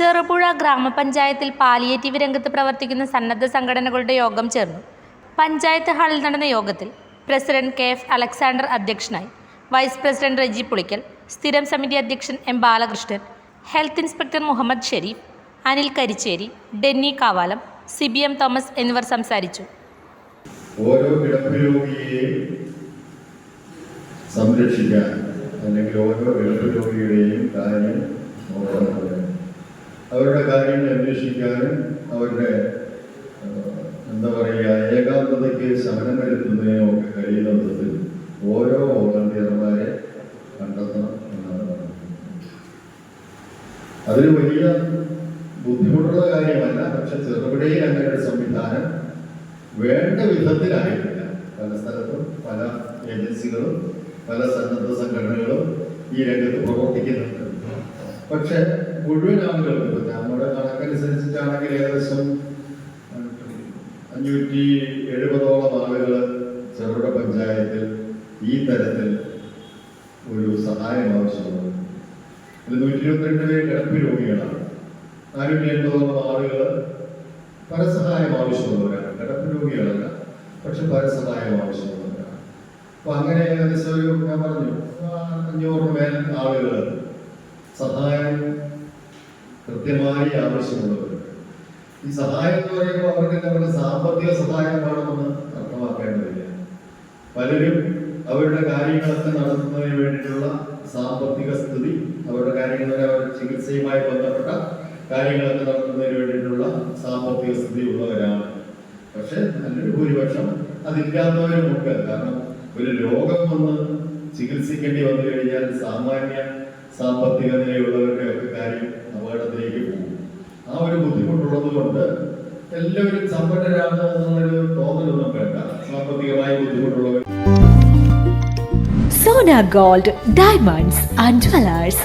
ചെറുപുഴ ഗ്രാമപഞ്ചായത്തിൽ പാലിയേറ്റീവ് രംഗത്ത് പ്രവർത്തിക്കുന്ന സന്നദ്ധ സംഘടനകളുടെ യോഗം ചേർന്നു. പഞ്ചായത്ത് ഹാളിൽ നടന്ന യോഗത്തിൽ പ്രസിഡന്റ് കെ എഫ് അലക്സാണ്ടർ അധ്യക്ഷനായി വൈസ് പ്രസിഡന്റ് റെജി പുളിക്കൽ സ്ഥിരം സമിതി അധ്യക്ഷൻ M Balakrishnan health inspector Muhammad Sherif Anil Karicheri Denny Kavalam C B M Thomas എന്നിവർ സംസാരിച്ചു. ഓരോ കിടപ്പ് സംരക്ഷിക്കാൻ അല്ലെങ്കിൽ ഓരോ കിടപ്പ് രോഗിയുടെയും കാര്യം അവരുടെ കാര്യങ്ങൾ അന്വേഷിക്കാനും അവരുടെ എന്താ പറയുക ഏകാന്തതയ്ക്ക് ശമനം വരുത്തുന്നതിനും ഒക്കെ കഴിയുന്ന വിധത്തിൽ ഓരോ വോളണ്ടിയർമാരെ കണ്ടെത്തണം എന്നാണ് പറയുന്നത് അതിന് വലിയ ബുദ്ധിമുട്ടുള്ള കാര്യമല്ല പക്ഷെ ചെറുപടേ അങ്ങനെ സംവിധാനം വേണ്ട വിധത്തിലായിട്ടില്ല. പല സ്ഥലത്തും പല ഏജൻസികളും പല സന്നദ്ധ സംഘടനകളും ഈ രംഗത്ത് പ്രവർത്തിക്കുന്നുണ്ട്. പക്ഷെ മുഴുവൻ ആളുകളും നമ്മുടെ കണക്കനുസരിച്ചിട്ടാണെങ്കിൽ ഏകദേശം അഞ്ഞൂറ്റി എഴുപതോളം ആളുകൾ ചെറുപുഴ പഞ്ചായത്തിൽ ഈ തരത്തിൽ ഒരു സഹായം ആവശ്യമാണ്. നൂറ്റി ഇരുപത്തിരണ്ട് പേര് കിടപ്പ് രോഗികളാണ്. നാനൂറ്റി എൺപതോളം ആളുകൾ പരസഹായം ആവശ്യമുള്ളവരാണ്. കിടപ്പ് രോഗികളല്ല പക്ഷെ പരസഹായം ആവശ്യമുള്ളവരാണ്. അപ്പൊ അങ്ങനെ ഏകദേശം ഞാൻ പറഞ്ഞു അഞ്ഞൂറ് മേൽ ആളുകൾ സഹായം കൃത്യമായി ആവശ്യമുള്ളവർ ഈ സഹായം എന്ന് പറയുമ്പോൾ അവർക്ക് നമ്മുടെ സാമ്പത്തിക സഹായം വേണമെന്ന് അർത്ഥമാക്കേണ്ടതില്ല. പലരും അവരുടെ കാര്യങ്ങളൊക്കെ നടത്തുന്നതിന് വേണ്ടിയിട്ടുള്ള സാമ്പത്തിക സ്ഥിതി അവരുടെ കാര്യങ്ങൾ അവരുടെ ചികിത്സയുമായി ബന്ധപ്പെട്ട കാര്യങ്ങളൊക്കെ നടത്തുന്നതിന് വേണ്ടിയിട്ടുള്ള സാമ്പത്തിക സ്ഥിതി ഉള്ളവരാണ്. പക്ഷെ നല്ലൊരു ഭൂരിപക്ഷം അതില്ലാത്തവരുമുണ്ട് കാരണം ഒരു രോഗം വന്ന് ചികിത്സിക്കേണ്ടി വന്നു കഴിഞ്ഞാൽ സാമാന്യ സാമ്പത്തിക നിലയുള്ളവരുടെ ഒക്കെ കാര്യം ബുദ്ധിമുട്ടുള്ളത് കൊണ്ട് എല്ലാവരും സമ്പന്നരാകുന്നൊരു തോന്നലൊന്നും വേണ്ട സാമ്പത്തികമായി ബുദ്ധിമുട്ടുള്ളവർ. Sona gold diamonds and jewellers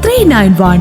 three nine one